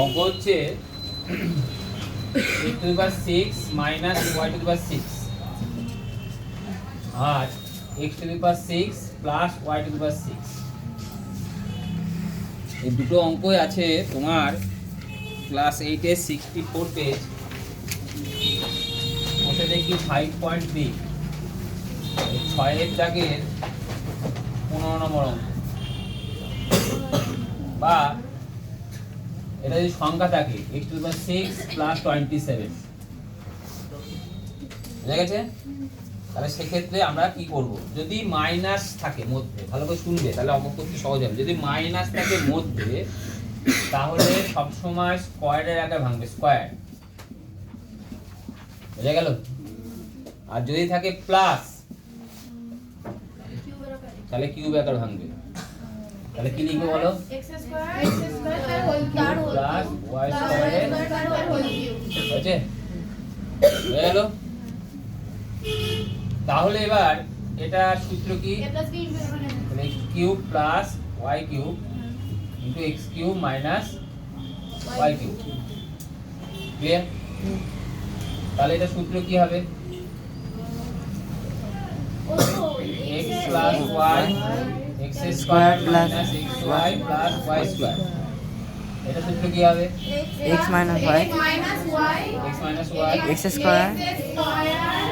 অঙ্ক হচ্ছে the power six minus y to the power six. R the power six plus y to the power six. এই দুটো অঙ্কই আছে তোমার class এইটের সিক্সটি ফোর পেজ। ওটা দেখি ফাইভ পয়েন্ট থ্রি ছয়ের দাগের পনেরো নম্বর অঙ্ক। বা এটা যদি সংখ্যা থাকে x to power six plus twenty seven বুঝা গেছে? তাহলে সেক্ষেত্রে আমরা কি করব? যদি মাইনাস থাকে মধ্যে, ভালো করে শুনবে, তাহলে অঙ্ক করতে সহজ হবে। যদি মাইনাস থাকে মধ্যে, তাহলে সবসময় স্কোয়ারের আকারে ভাঙবে স্কোয়ার বুঝা গেল? আর যদি থাকে প্লাস তাহলে কিউব আকার ভাঙবে। তাহলে কি লিখবে বলো? ওয়াই হয়েছে হয়ে গেল? তাহলে এবার এটা সূত্র কি? তাহলে x cube plus y cube into x cube minus y cube clear তাহলে এটা সূত্র কি হবে? x plus y x square plus xy plus y square এটা সূত্র কি হবে? X minus y. X minus y. X square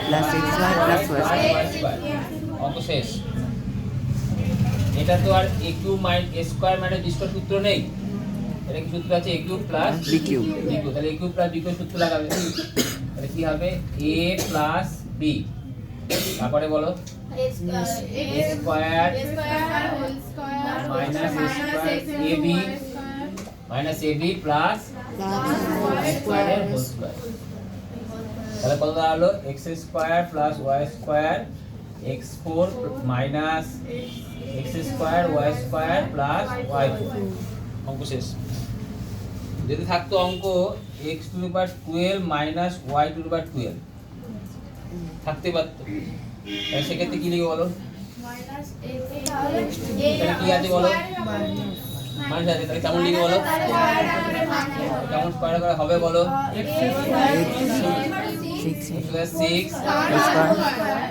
plus xy plus y y square. Square অঙ্ক শেষ এটা তো আর a cube minus a square minus b square সূত্র নেই। এটা কি সূত্র আছে? A cube plus b cube. B cube তাহলে a cube plus b cube সূত্র লাগাবে। তাহলে কি হবে? A প্লাস b তারপরে বলো। Square minus square ab minus ab plus স্কয়ারের whole square তাহলে কত দাঁড়াল x square plus y square x four minus x square y square plus y অঙ্ক শেষ। যদি থাকতো অঙ্ক x to the power twelve minus y to the power twelve থাকতে পারতো। সেক্ষেত্রে কি লিখবে বলো? কি আছে বলো? মানুষ আছে তাহলে কেমন লিখবে বলো? কেমন স্কোয়ার করা হবে বলো? Six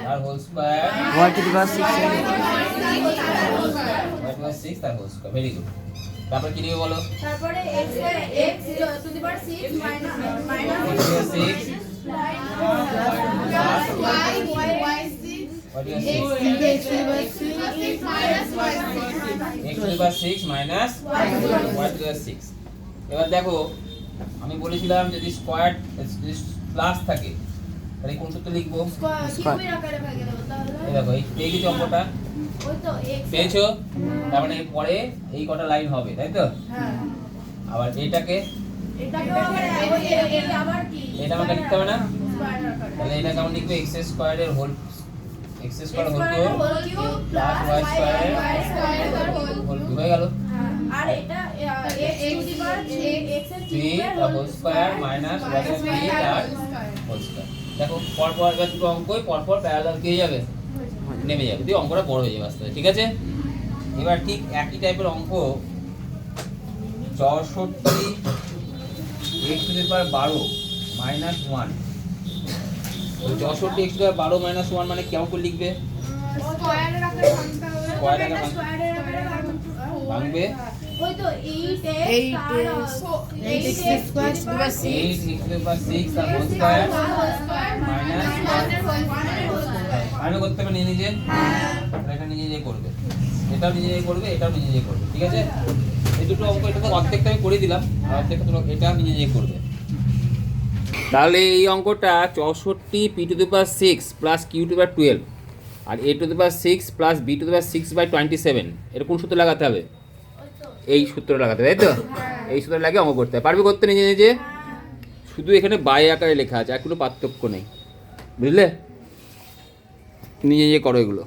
R whole square y to six six R whole square তারপর কি বলো? তারপরে 6 what six minus y to six এবার দেখো, আমি বলেছিলাম যদি স্কোয়ার যদি প্লাস থাকে, তাহলে কোন সূত্র লিখব? দেখো, এই পেয়ে গেছি অঙ্কটা। x পেয়েছ? তার মানে পরে এই কটা লাইন হবে, তাই তো? আবার এটাকে এটা আমাকে লিখতে হবে না? তাহলে এটা কেমন লিখবে এক্স স্কোয়ারের whole x square whole cube plus y y y স্কয়ারের হোল কিউব হয়ে গেল। আর এটা x to the power x এর থ্রি কিউবের হোল স্কোয়ার মাইনাস থ্রি তার হোল স্কোয়ার দেখো পরপর এবার দুটো অঙ্কই পরপর প্যারালাল কে যাবে? নেমে যাবে। দিয়ে অঙ্কটা বড় হয়ে যাবে আস্তে আস্তে ঠিক আছে? এবার ঠিক একই টাইপের অঙ্ক চৌষট্টি এক্স টু দি পাওয়ার বারো মাইনাস ওয়ান চৌষট্টি এক্স পাওয়ার বারো মাইনাস ওয়ান মানে কেমন করে লিখবে? ভাঙবে ওই তো 8 Eight x eight x square to the power six. Eight x to the power six তার মাইনাস আমি করতে হবে নিজে নিজে? এটা নিজে নিজে করবে। এটাও নিজে নিজে করবে এটাও নিজে নিজে করবে ঠিক আছে? এই দুটো অঙ্ক এটা তো অর্ধেকটা আমি করে দিলাম আর অর্ধেকটা তোমরা এটা নিজে নিজে করবে। তাহলে এই অঙ্কটা চৌষট্টি p to the power six plus q to power twelve R a to the power six plus b to the power six by twenty seven এটা কোন সূত্র লাগাতে হবে? এই সূত্র লাগাতে হবে তাই তো? এই সূত্র লাগিয়ে অঙ্ক করতে হবে। পারবে করতে নিজে নিজে? শুধু এখানে বাই আকারে লেখা আছে আর কোনো পার্থক্য নেই। বুঝলে? নিজে নিজে করো এগুলো।